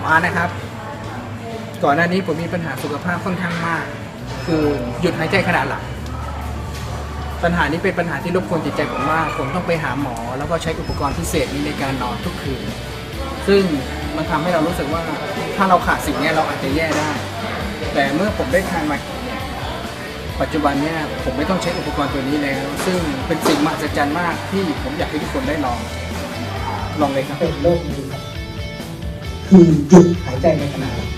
ผมอาร์ตนะครับ ก่อนหน้านี้ผมมีปัญหาสุขภาพค่อนข้างมาก คือหยุดหายใจขณะหลับปัญหานี้เป็นปัญหาที่รบกวนจิตใจผมมาก ผมต้องไปหาหมอ แล้วก็ใช้อุปกรณ์พิเศษนี้ในการนอนทุกคืน ซึ่งมันทำให้เรารู้สึกว่าถ้าเราขาดสิ่งนี้เราอาจจะแย่ได้ แต่เมื่อผมได้ทานมาเนี่ยปัจจุบันเนี่ยผมไม่ต้องใช้อุปกรณ์ตัวนี้แล้ว ซึ่งเป็นสิ่งมหัศจรรย์มากที่ผมอยากให้ทุกคนได้ลอง ลองเลยครับ คือหยุดหายใจในขณะหลับ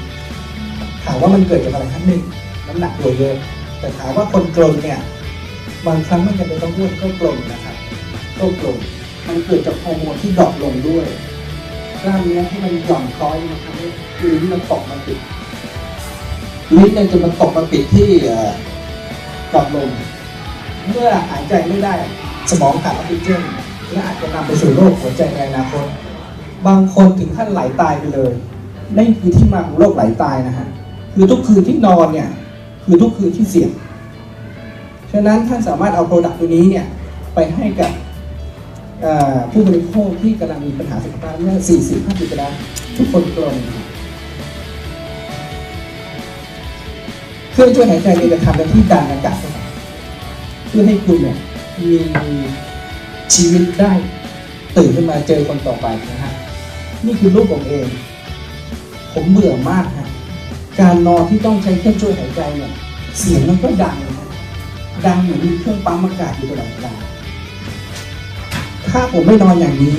ถามว่ามันเกิดจากอะไรครับหนึ่งน้ำหนักตัวเยอะ แต่ถามว่าคนกลนเนี่ยบางครั้งไม่จำเป็นต้องอ้วนก็กลนนะครับก็กลนมันเกิดจากฮอร์โมนที่ดรอปลงด้วยกล้ามเนื้อที่มันหย่อนคล้อยมันทำให้ลิ้นมันตกมาปิดลิ้นเนี่ยจะมันตกมาปิดที่เอ่อหลอดลมเมื่อหายใจไม่ได้สมองขาดออกซิเจนและอาจจะนำไปสู่โรคหัวใจในอนาคต บางคนถึงขั้นไหลตายไปเลยนั่นคือที่มาของโรคไหลตายนะฮะคือทุกคืนที่นอนเนี่ยคือทุกคืนที่เสี่ยงฉะนั้นท่านสามารถเอาโปรดักต์ตัวนี้เนี่ยไปให้กับผู้บริโภคที่กำลังมีปัญหาสุขภาพเมื่อ40 50ปีแล้ทุกคนกลนเครื่องช่วยหายใจเนี่ยจะทำหน้าที่ดันอากาศเพื่อให้คุณเนี่ยมีชีวิตได้ตื่นขึ้นมาเจอคนต่อไปนะฮะ นี่คือรูปผมเอง ผมเบื่อมากฮะการนอนที่ต้องใช้เครื่องช่วยหายใจเนี่ยเสียงมันก็ดังนะฮะดังเหมือนมีเครื่องปั๊มอากาศอยู่ตลอดเวลาถ้าผมไม่นอนอย่างนี้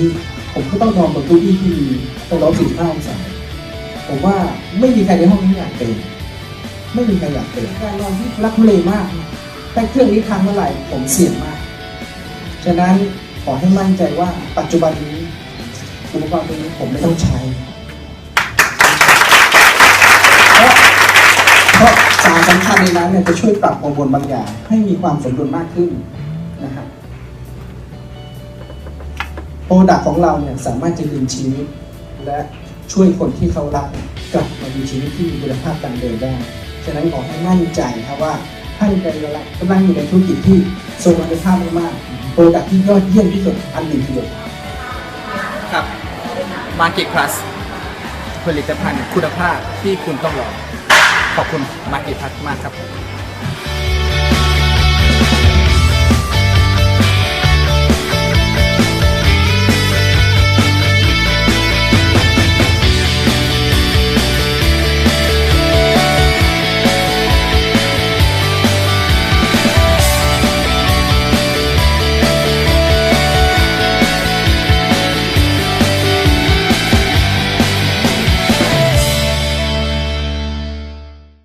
ผมก็ต้องนอนบนเตู้อี้ที่มีเป็นร้อยสี่ห้าองศาผมว่าไม่มีใครในห้องนี้อยากเป็นไม่มีใครอยากเป็นการนอนที่รักเลมากนะถ้าเครื่องนี้ทำเมื่อไหร่ผมเสี่ยงมาก ฉะนั้นขอให้มั่นใจว่าปัจจุบันนี้ อุปกรณ์ตัวนี้ผมไม่ต้องใช้เพราะสารสำคัญในนั้นเนี่ยจะช่วยปรับฮอร์โมนบางอย่าง ให้มีความสมดุลมากขึ้นนะครับโปรดักของเราเนี่ยสามารถจะดึงชีวิต และช่วยคนที่เขารักกลับมามีชีวิตที่มีคุณภาพการเดินได้ ฉะนั้นขอให้มั่นใจครับว่าท่านกำลังกำลังอยู่ในธุรกิจที่ทรงคุณภาพมากๆโปรดักที่ยอดเยี่ยมที่สุดอันหนึ่งทีเดียว Market Plus ผลิตภัณฑ์คุณภาพที่คุณต้องรอขอบคุณ Market Plus มากครับ